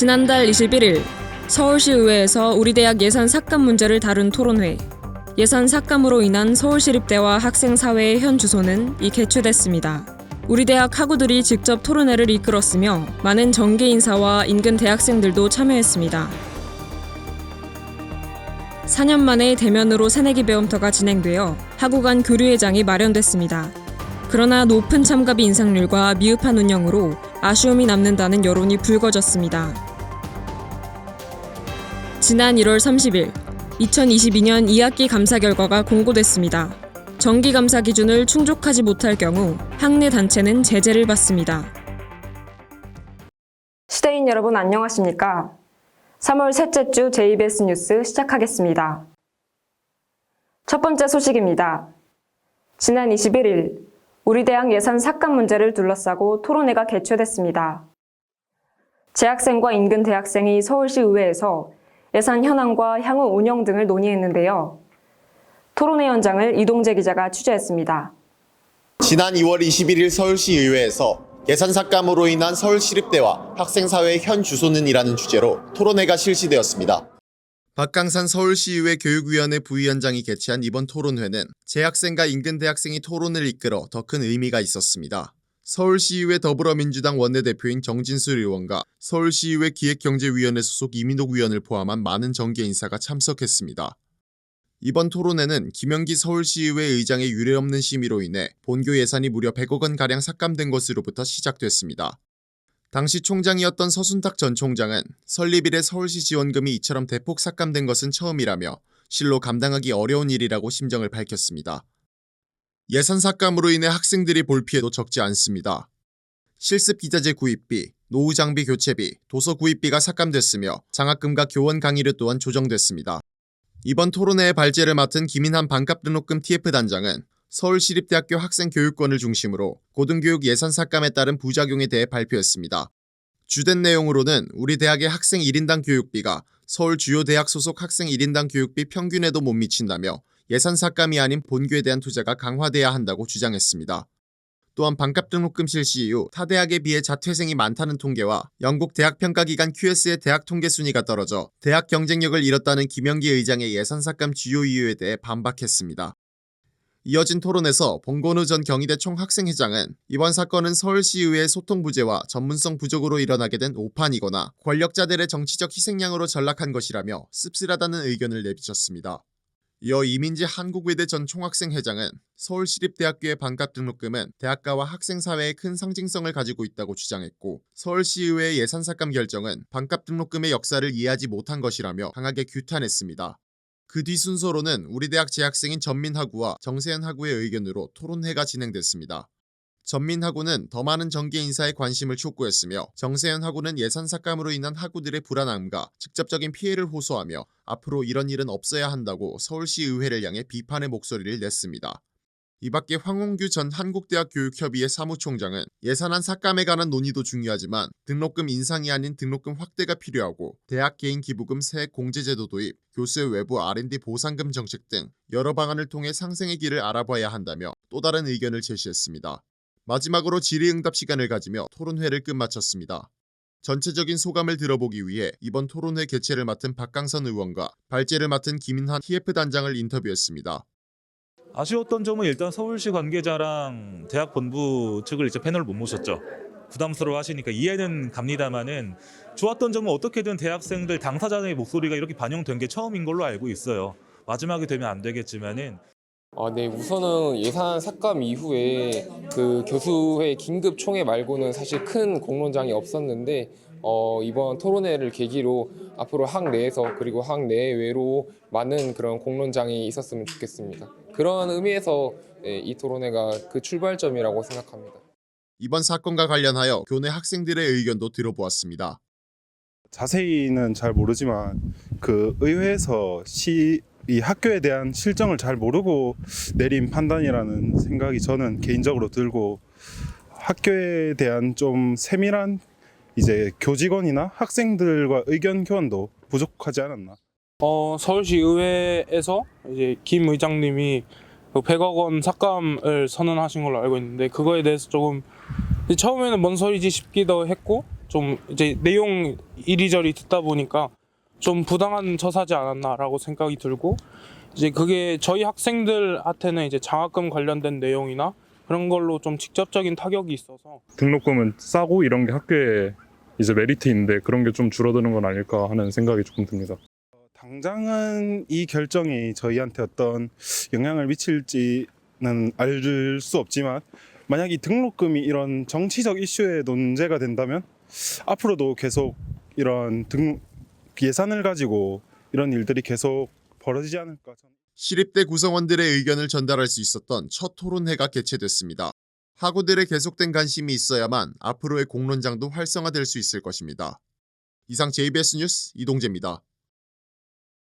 지난달 21일 서울시 의회에서 우리 대학 예산 삭감 문제를 다룬 토론회. 예산 삭감으로 인한 서울시립대와 학생 사회의 현 주소는 이 개최됐습니다. 우리 대학 학우들이 직접 토론회를 이끌었으며 많은 정계 인사와 인근 대학생들도 참여했습니다. 4년 만에 대면으로 새내기 배움터가 진행되어 학우 간 교류회장이 마련됐습니다. 그러나 높은 참가비 인상률과 미흡한 운영으로 아쉬움이 남는다는 여론이 불거졌습니다. 지난 1월 30일 2022년 2학기 감사 결과가 공고됐습니다. 정기 감사 기준을 충족하지 못할 경우 학내 단체는 제재를 받습니다. 시대인 여러분 안녕하십니까? 3월 셋째 주 JBS 뉴스 시작하겠습니다. 첫 번째 소식입니다. 지난 21일 우리 대학 예산 삭감 문제를 둘러싸고 토론회가 개최됐습니다. 재학생과 인근 대학생이 서울시 의회에서 예산 현황과 향후 운영 등을 논의했는데요. 토론회 현장을 이동재 기자가 취재했습니다. 지난 2월 21일 서울시 의회에서 예산 삭감으로 인한 서울시립대와 학생사회의 현 주소는이라는 주제로 토론회가 실시되었습니다. 박강산 서울시의회 교육위원회 부위원장이 개최한 이번 토론회는 재학생과 인근 대학생이 토론을 이끌어 더 큰 의미가 있었습니다. 서울시의회 더불어민주당 원내대표인 정진수 의원과 서울시의회 기획경제위원회 소속 이민옥 위원을 포함한 많은 정계 인사가 참석했습니다. 이번 토론회는 김영기 서울시의회 의장의 유례없는 심의로 인해 본교 예산이 무려 100억 원 가량 삭감된 것으로부터 시작됐습니다. 당시 총장이었던 서순탁 전 총장은 설립 이래 서울시 지원금이 이처럼 대폭 삭감된 것은 처음이라며 실로 감당하기 어려운 일이라고 심정을 밝혔습니다. 예산 삭감으로 인해 학생들이 볼 피해도 적지 않습니다. 실습 기자재 구입비, 노후 장비 교체비, 도서 구입비가 삭감됐으며 장학금과 교원 강의료 또한 조정됐습니다. 이번 토론회의 발제를 맡은 김인한 반값 등록금 TF 단장은 서울시립대학교 학생 교육권을 중심으로 고등교육 예산 삭감에 따른 부작용에 대해 발표했습니다. 주된 내용으로는 우리 대학의 학생 1인당 교육비가 서울 주요 대학 소속 학생 1인당 교육비 평균에도 못 미친다며 예산 삭감이 아닌 본교에 대한 투자가 강화돼야 한다고 주장했습니다. 또한 반값 등록금 실시 이후 타 대학에 비해 자퇴생이 많다는 통계와 영국 대학 평가 기관 QS의 대학 통계 순위가 떨어져 대학 경쟁력을 잃었다는 김영기 의장의 예산 삭감 주요 이유에 대해 반박했습니다. 이어진 토론에서 봉건우 전 경희대 총학생회장은 이번 사건은 서울시의회 소통 부재와 전문성 부족으로 일어나게 된 오판이거나 권력자들의 정치적 희생양으로 전락한 것이라며 씁쓸하다는 의견을 내비쳤습니다. 이어 이민지 한국외대 전 총학생 회장은 서울시립대학교의 반값 등록금은 대학가와 학생사회에 큰 상징성을 가지고 있다고 주장했고 서울시의회의 예산 삭감 결정은 반값 등록금의 역사를 이해하지 못한 것이라며 강하게 규탄했습니다. 그 뒤 순서로는 우리 대학 재학생인 전민하구와 정세현 하구의 의견으로 토론회가 진행됐습니다. 전민하구는 더 많은 정계 인사의 관심을 촉구했으며 정세현 하구는 예산 삭감으로 인한 하구들의 불안함과 직접적인 피해를 호소하며 앞으로 이런 일은 없어야 한다고 서울시 의회를 향해 비판의 목소리를 냈습니다. 이 밖에 황홍규 전 한국대학 교육협의회 사무총장은 예산안 삭감에 관한 논의도 중요하지만 등록금 인상이 아닌 등록금 확대가 필요하고 대학 개인 기부금 세액 공제제도 도입, 교수의 외부 R&D 보상금 정책 등 여러 방안을 통해 상생의 길을 알아봐야 한다며 또 다른 의견을 제시했습니다. 마지막으로 질의응답 시간을 가지며 토론회를 끝마쳤습니다. 전체적인 소감을 들어보기 위해 이번 토론회 개최를 맡은 박강선 의원과 발제를 맡은 김인환 TF 단장을 인터뷰했습니다. 아쉬웠던 점은 일단 서울시 관계자랑 대학 본부 측을 이제 패널 못 모셨죠. 부담스러워 하시니까 이해는 갑니다만은 좋았던 점은 어떻게든 대학생들 당사자의 목소리가 이렇게 반영된 게 처음인 걸로 알고 있어요. 마지막이 되면 안 되겠지만은 아, 네, 우선은 예산 삭감 이후에 그 교수회 긴급 총회 말고는 사실 큰 공론장이 없었는데 어, 이번 토론회를 계기로 앞으로 학 내에서 그리고 학 내외로 많은 그런 공론장이 있었으면 좋겠습니다. 그런 의미에서 네, 이 토론회가 그 출발점이라고 생각합니다. 이번 사건과 관련하여 교내 학생들의 의견도 들어보았습니다. 자세히는 잘 모르지만 그 의회에서 시 이 학교에 대한 실정을 잘 모르고 내린 판단이라는 생각이 저는 개인적으로 들고 학교에 대한 좀 세밀한 이제 교직원이나 학생들과 의견 교환도 부족하지 않았나. 어, 서울시 의회에서 이제 김 의장님이 그 100억 원 삭감을 선언하신 걸로 알고 있는데 그거에 대해서 조금 처음에는 뭔 소리지 싶기도 했고 좀 이제 내용 이리저리 듣다 보니까 좀 부당한 처사지 않았나라고 생각이 들고 이제 그게 저희 학생들한테는 이제 장학금 관련된 내용이나 그런 걸로 좀 직접적인 타격이 있어서 등록금은 싸고 이런 게 학교에 이제 메리트인데 그런 게 좀 줄어드는 건 아닐까 하는 생각이 조금 듭니다. 당장은 이 결정이 저희한테 어떤 영향을 미칠지는 알 수 없지만 만약 이 등록금이 이런 정치적 이슈에 논제가 된다면 앞으로도 계속 이런 등 예산을 가지고 이런 일들이 계속 벌어지지 않을까 시립대 구성원들의 의견을 전달할 수 있었던 첫 토론회가 개최됐습니다. 학우들의 계속된 관심이 있어야만 앞으로의 공론장도 활성화될 수 있을 것입니다. 이상 JBS 뉴스 이동재입니다.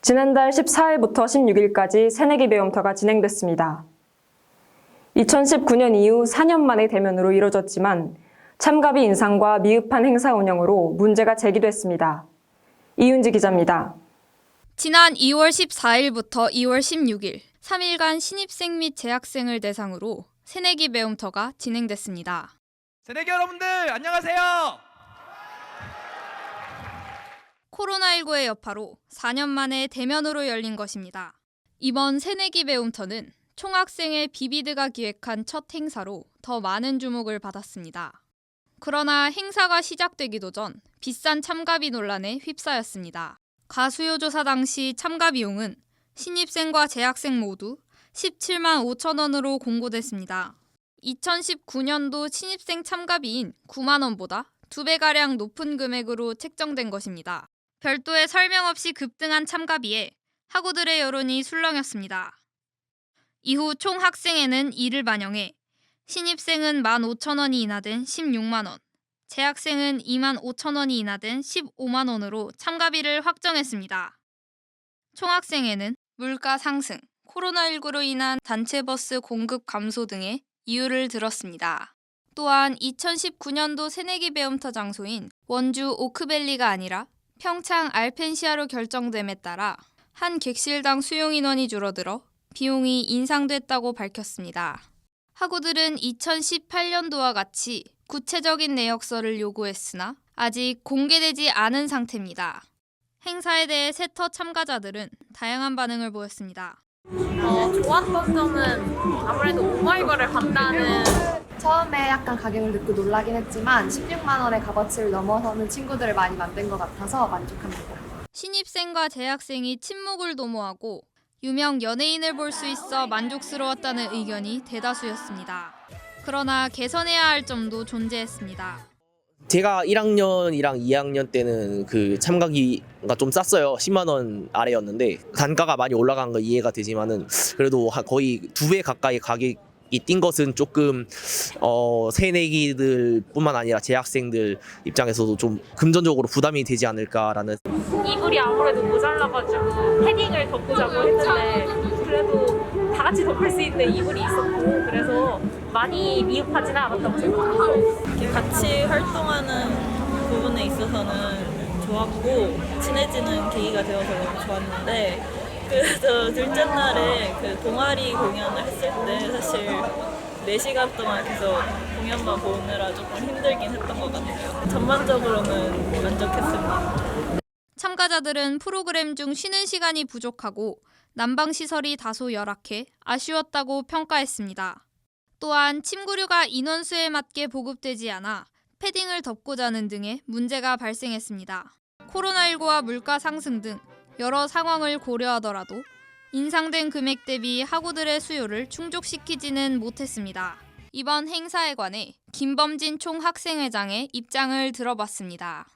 지난달 14일부터 16일까지 새내기 배움터가 진행됐습니다. 2019년 이후 4년 만에 대면으로 이뤄졌지만 참가비 인상과 미흡한 행사 운영으로 문제가 제기됐습니다. 이윤지 기자입니다. 지난 2월 14일부터 2월 16일 3일간 신입생 및 재학생을 대상으로 새내기 배움터가 진행됐습니다. 새내기 여러분들 안녕하세요. 코로나19의 여파로 4년 만에 대면으로 열린 것입니다. 이번 새내기 배움터는 총학생회 비비드가 기획한 첫 행사로 더 많은 주목을 받았습니다. 그러나 행사가 시작되기도 전 비싼 참가비 논란에 휩싸였습니다. 가수요 조사 당시 참가 비용은 신입생과 재학생 모두 17만 5천 원으로 공고됐습니다. 2019년도 신입생 참가비인 9만 원보다 2배가량 높은 금액으로 책정된 것입니다. 별도의 설명 없이 급등한 참가비에 학우들의 여론이 술렁였습니다. 이후 총 학생회는 이를 반영해 신입생은 15,000원이 인하된 16만 원, 재학생은 2만 5천 원이 인하된 15만 원으로 참가비를 확정했습니다. 총학생회는 물가 상승, 코로나19로 인한 단체 버스 공급 감소 등의 이유를 들었습니다. 또한 2019년도 새내기 배움터 장소인 원주 오크밸리가 아니라 평창 알펜시아로 결정됨에 따라 한 객실당 수용 인원이 줄어들어 비용이 인상됐다고 밝혔습니다. 학우들은 2018년도와 같이 구체적인 내역서를 요구했으나 아직 공개되지 않은 상태입니다. 행사에 대해 세터 참가자들은 다양한 반응을 보였습니다. 어, 좋았던 점은 아무래도 오마이걸을 간다는 처음에 약간 가격을 듣고 놀라긴 했지만 16만 원의 값어치를 넘어서는 친구들을 많이 만든 것 같아서 만족합니다. 신입생과 재학생이 친목을 도모하고 유명 연예인을 볼 수 있어 만족스러웠다는 의견이 대다수였습니다. 그러나 개선해야 할 점도 존재했습니다. 제가 1학년이랑 2학년 때는 그 참가비가 좀 쌌어요. 10만 원 아래였는데 단가가 많이 올라간 거 이해가 되지만은 그래도 하- 거의 두 배 가까이 가격 이 뛴 것은 조금 어 새내기들뿐만 아니라 재학생들 입장에서도 좀 금전적으로 부담이 되지 않을까라는 이불이 아무래도 모자라가지고 패딩을 덮고 자고 했는데 그래도 다 같이 덮을 수 있는 이불이 있었고 그래서 많이 미흡하지는 않았다고. 이렇게 같이 활동하는 부분에 있어서는 좋았고 친해지는 계기가 되어서 너무 좋았는데 그래서 둘째 날에 그 동아리 공연을 했을 때 사실 4시간 동안 계속 공연만 보느라 조금 힘들긴 했던 것 같아요. 전반적으로는 만족했습니다. 참가자들은 프로그램 중 쉬는 시간이 부족하고 난방 시설이 다소 열악해 아쉬웠다고 평가했습니다. 또한 침구류가 인원수에 맞게 보급되지 않아 패딩을 덮고 자는 등의 문제가 발생했습니다. 코로나19와 물가 상승 등 여러 상황을 고려하더라도 인상된 금액 대비 학우들의 수요를 충족시키지는 못했습니다. 이번 행사에 관해 김범진 총학생회장의 입장을 들어봤습니다.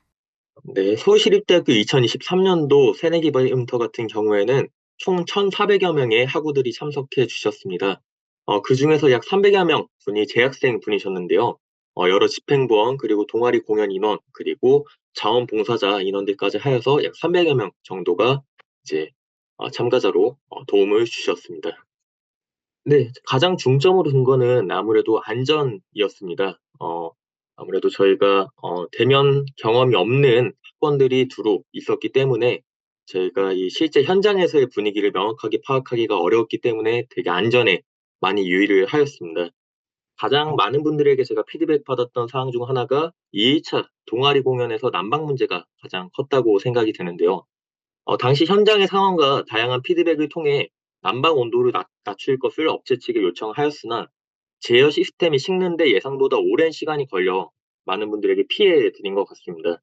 네, 서울시립대학교 2023년도 새내기 배움터 같은 경우에는 총 1,400여 명의 학우들이 참석해 주셨습니다. 어, 그 중에서 약 300여 명 분이 재학생 분이셨는데요. 어, 여러 집행부원, 그리고 동아리 공연 인원, 그리고 자원봉사자 인원들까지 하여서 약 300여 명 정도가 이제 어, 참가자로 어, 도움을 주셨습니다. 네, 가장 중점으로 둔 거는 아무래도 안전이었습니다. 어, 아무래도 저희가 어, 대면 경험이 없는 학원들이 두루 있었기 때문에 저희가 이 실제 현장에서의 분위기를 명확하게 파악하기가 어려웠기 때문에 되게 안전에 많이 유의를 하였습니다. 가장 많은 분들에게 제가 피드백 받았던 사항 중 하나가 2일차 동아리 공연에서 난방 문제가 가장 컸다고 생각이 되는데요. 어, 당시 현장의 상황과 다양한 피드백을 통해 난방 온도를 낮, 낮출 것을 업체 측에 요청하였으나 제어 시스템이 식는데 예상보다 오랜 시간이 걸려 많은 분들에게 피해 드린 것 같습니다.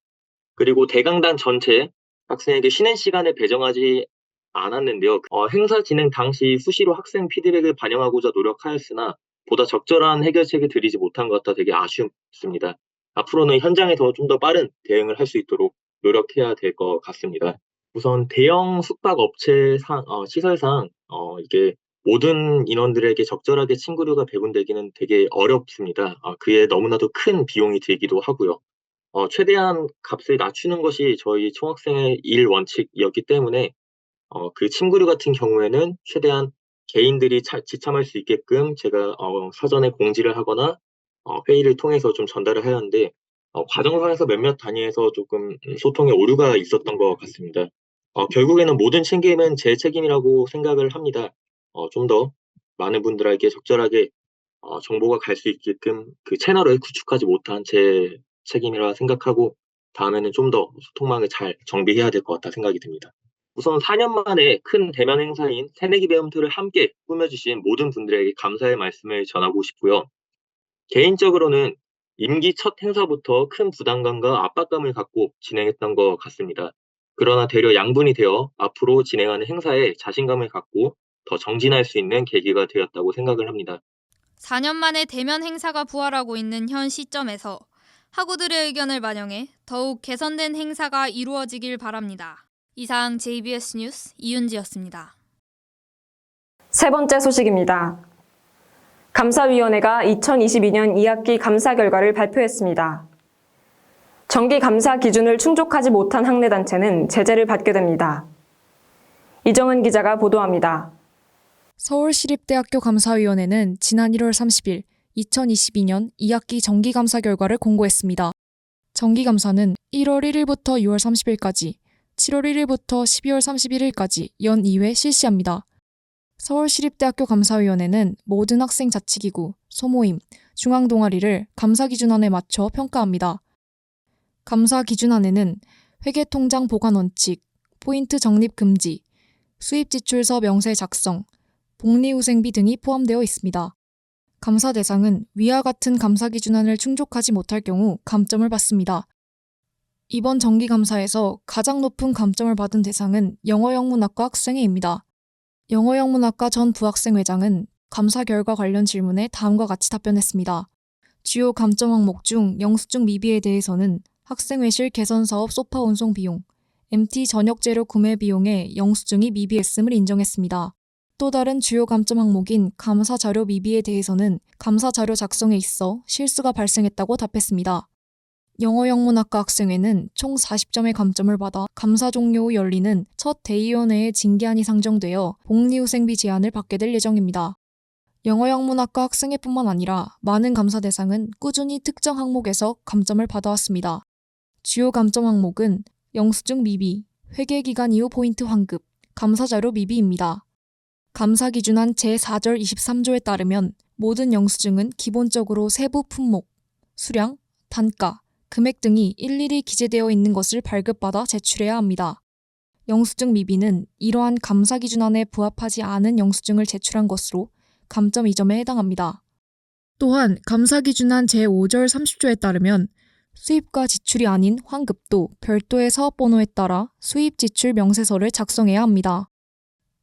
그리고 대강당 전체 학생에게 쉬는 시간을 배정하지 않았는데요. 어, 행사 진행 당시 수시로 학생 피드백을 반영하고자 노력하였으나 보다 적절한 해결책을 드리지 못한 것 같아 되게 아쉽습니다. 앞으로는 현장에서 좀 더 빠른 대응을 할 수 있도록 노력해야 될 것 같습니다. 우선 대형 숙박 업체 상, 어, 시설상 어, 이게 모든 인원들에게 적절하게 친구료가 배분되기는 되게 어렵습니다. 어, 그에 너무나도 큰 비용이 들기도 하고요. 어, 최대한 값을 낮추는 것이 저희 총학생의 일 원칙이었기 때문에 어, 그 친구료 같은 경우에는 최대한 개인들이 차- 지참할 수 있게끔 제가 어, 사전에 공지를 하거나 어, 회의를 통해서 좀 전달을 하였는데 어, 과정상에서 몇몇 단위에서 조금 소통에 오류가 있었던 것 같습니다. 어, 결국에는 모든 책임은 제 책임이라고 생각을 합니다. 어, 좀 더 많은 분들에게 적절하게 어, 정보가 갈 수 있게끔 그 채널을 구축하지 못한 제 책임이라 생각하고 다음에는 좀 더 소통망을 잘 정비해야 될 것 같다 생각이 듭니다. 우선 4년 만에 큰 대면 행사인 새내기 배움터를 함께 꾸며주신 모든 분들에게 감사의 말씀을 전하고 싶고요. 개인적으로는 임기 첫 행사부터 큰 부담감과 압박감을 갖고 진행했던 것 같습니다. 그러나 되려 양분이 되어 앞으로 진행하는 행사에 자신감을 갖고 더 정진할 수 있는 계기가 되었다고 생각을 합니다. 4년 만에 대면 행사가 부활하고 있는 현 시점에서 학우들의 의견을 반영해 더욱 개선된 행사가 이루어지길 바랍니다. 이상 JBS 뉴스 이윤지였습니다. 세 번째 소식입니다. 감사위원회가 2022년 2학기 감사 결과를 발표했습니다. 정기 감사 기준을 충족하지 못한 학내단체는 제재를 받게 됩니다. 이정은 기자가 보도합니다. 서울시립대학교 감사위원회는 지난 1월 30일 2022년 2학기 정기감사 결과를 공고했습니다. 정기감사는 1월 1일부터 6월 30일까지, 7월 1일부터 12월 31일까지 연 2회 실시합니다. 서울시립대학교 감사위원회는 모든 학생 자치기구, 소모임, 중앙동아리를 감사 기준안에 맞춰 평가합니다. 감사 기준안에는 회계통장 보관 원칙, 포인트 적립 금지, 수입지출서 명세 작성, 복리후생비 등이 포함되어 있습니다. 감사 대상은 위와 같은 감사 기준안을 충족하지 못할 경우 감점을 받습니다. 이번 정기감사에서 가장 높은 감점을 받은 대상은 영어영문학과 학생회입니다. 영어영문학과 전 부학생 회장은 감사 결과 관련 질문에 다음과 같이 답변했습니다. 주요 감점 항목 중 영수증 미비에 대해서는 학생회실 개선 사업 소파 운송 비용, MT 전역 재료 구매 비용에 영수증이 미비했음을 인정했습니다. 또 다른 주요 감점 항목인 감사 자료 미비에 대해서는 감사 자료 작성에 있어 실수가 발생했다고 답했습니다. 영어 영문학과 학생회는 총 40점의 감점을 받아 감사 종료 후 열리는 첫 대의원회의 징계안이 상정되어 복리후생비 제한을 받게 될 예정입니다. 영어 영문학과 학생회뿐만 아니라 많은 감사 대상은 꾸준히 특정 항목에서 감점을 받아왔습니다. 주요 감점 항목은 영수증 미비, 회계기간 이후 포인트 환급, 감사자료 미비입니다. 감사 기준안 제4절 23조에 따르면 모든 영수증은 기본적으로 세부 품목, 수량, 단가, 금액 등이 일일이 기재되어 있는 것을 발급받아 제출해야 합니다. 영수증 미비는 이러한 감사 기준 안에 부합하지 않은 영수증을 제출한 것으로 감점 2점에 해당합니다. 또한 감사 기준안 제5절 30조에 따르면 수입과 지출이 아닌 환급도 별도의 사업번호에 따라 수입 지출 명세서를 작성해야 합니다.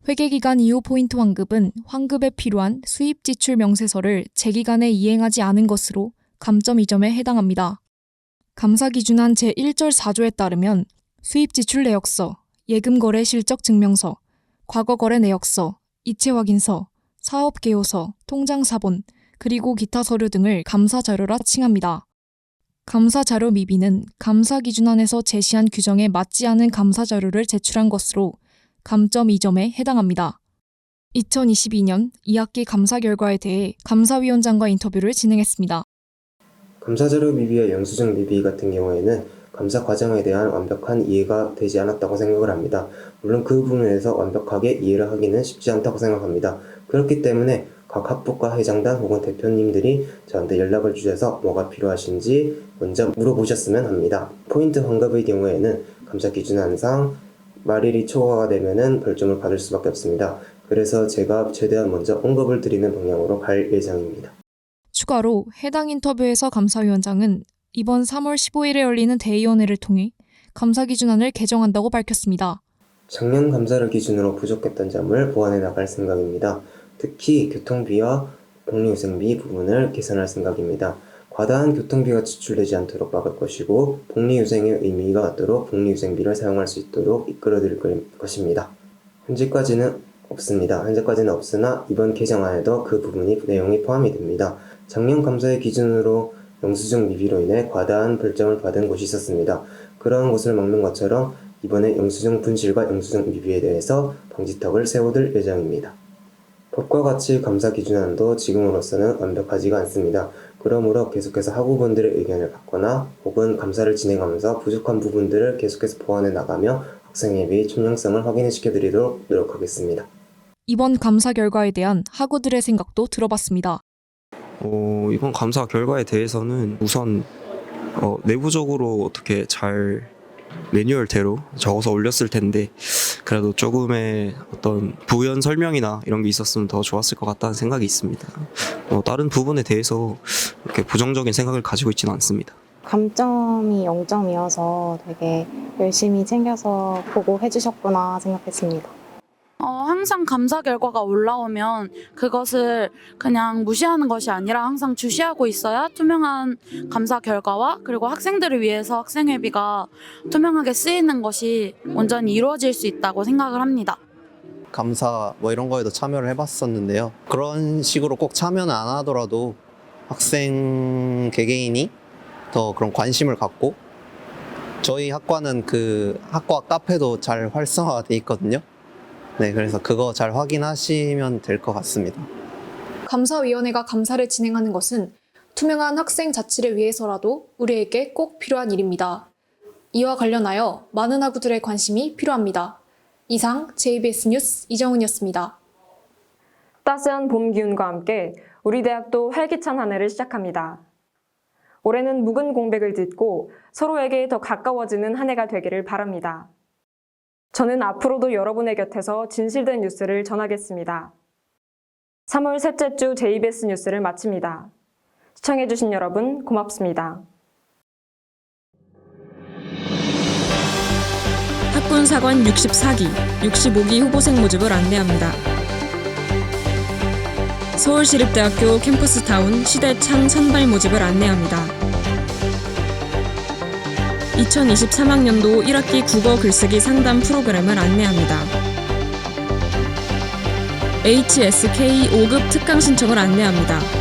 회계기간 이후 포인트 환급은 환급에 필요한 수입 지출 명세서를 제기간에 이행하지 않은 것으로 감점 2점에 해당합니다. 감사 기준안 제1절 4조에 따르면 수입 지출 내역서, 예금 거래 실적 증명서, 과거 거래 내역서, 이체 확인서, 사업 개요서, 통장 사본, 그리고 기타 서류 등을 감사 자료라 칭합니다. 감사 자료 미비는 감사 기준안에서 제시한 규정에 맞지 않은 감사 자료를 제출한 것으로 감점 2점에 해당합니다. 2022년 2학기 감사 결과에 대해 감사위원장과 인터뷰를 진행했습니다. 감사자료 미비와 영수증 미비 같은 경우에는 감사 과정에 대한 완벽한 이해가 되지 않았다고 생각을 합니다. 물론 그 부분에서 완벽하게 이해를 하기는 쉽지 않다고 생각합니다. 그렇기 때문에 각 학부과 회장단 혹은 대표님들이 저한테 연락을 주셔서 뭐가 필요하신지 먼저 물어보셨으면 합니다. 포인트 환급의 경우에는 감사 기준안상 말일이 초과가 되면은 벌점을 받을 수밖에 없습니다. 그래서 제가 최대한 먼저 언급을 드리는 방향으로 갈 예정입니다. 추가로 해당 인터뷰에서 감사위원장은 이번 3월 15일에 열리는 대의원회를 통해 감사 기준안을 개정한다고 밝혔습니다. 작년 감사를 기준으로 부족했던 점을 보완해 나갈 생각입니다. 특히 교통비와 복리후생비 부분을 개선할 생각입니다. 과다한 교통비가 지출되지 않도록 막을 것이고 복리후생의 의미가 같도록 복리후생비를 사용할 수 있도록 이끌어드릴 것입니다. 현재까지는 없습니다. 현재까지는 없으나 이번 개정안에도 그 부분이 내용이 포함이 됩니다. 작년 감사의 기준으로 영수증 미비로 인해 과다한 벌점을 받은 곳이 있었습니다. 그러한 것을 막는 것처럼 이번에 영수증 분실과 영수증 미비에 대해서 방지턱을 세워둘 예정입니다. 법과 같이 감사 기준안도 지금으로서는 완벽하지가 않습니다. 그러므로 계속해서 학우분들의 의견을 받거나 혹은 감사를 진행하면서 부족한 부분들을 계속해서 보완해 나가며 학생에 비해 총량성을 확인해 시켜드리도록 노력하겠습니다. 이번 감사 결과에 대한 학우들의 생각도 들어봤습니다. 어, 이번 감사 결과에 대해서는 우선 어, 내부적으로 어떻게 잘 매뉴얼대로 적어서 올렸을 텐데 그래도 조금의 어떤 부연 설명이나 이런 게 있었으면 더 좋았을 것 같다는 생각이 있습니다. 어, 다른 부분에 대해서 이렇게 부정적인 생각을 가지고 있지는 않습니다. 감점이 0점이어서 되게 열심히 챙겨서 보고 해주셨구나 생각했습니다. 어, 항상 감사 결과가 올라오면 그것을 그냥 무시하는 것이 아니라 항상 주시하고 있어야 투명한 감사 결과와 그리고 학생들을 위해서 학생회비가 투명하게 쓰이는 것이 온전히 이루어질 수 있다고 생각을 합니다. 감사 뭐 이런 거에도 참여를 해봤었는데요. 그런 식으로 꼭 참여는 안 하더라도 학생 개개인이 더 그런 관심을 갖고 저희 학과는 그 학과 카페도 잘 활성화돼 있거든요. 네, 그래서 그거 잘 확인하시면 될 것 같습니다. 감사위원회가 감사를 진행하는 것은 투명한 학생 자치를 위해서라도 우리에게 꼭 필요한 일입니다. 이와 관련하여 많은 학우들의 관심이 필요합니다. 이상 JBS 뉴스 이정은이었습니다. 따스한 봄 기운과 함께 우리 대학도 활기찬 한 해를 시작합니다. 올해는 묵은 공백을 딛고 서로에게 더 가까워지는 한 해가 되기를 바랍니다. 저는 앞으로도 여러분의 곁에서 진실된 뉴스를 전하겠습니다. 3월 셋째 주 JBS 뉴스를 마칩니다. 시청해주신 여러분 고맙습니다. 학군사관 64기, 65기 후보생 모집을 안내합니다. 서울시립대학교 캠퍼스타운 시대창 선발 모집을 안내합니다. 2023학년도 1학기 국어 글쓰기 상담 프로그램을 안내합니다. HSK 5급 특강 신청을 안내합니다.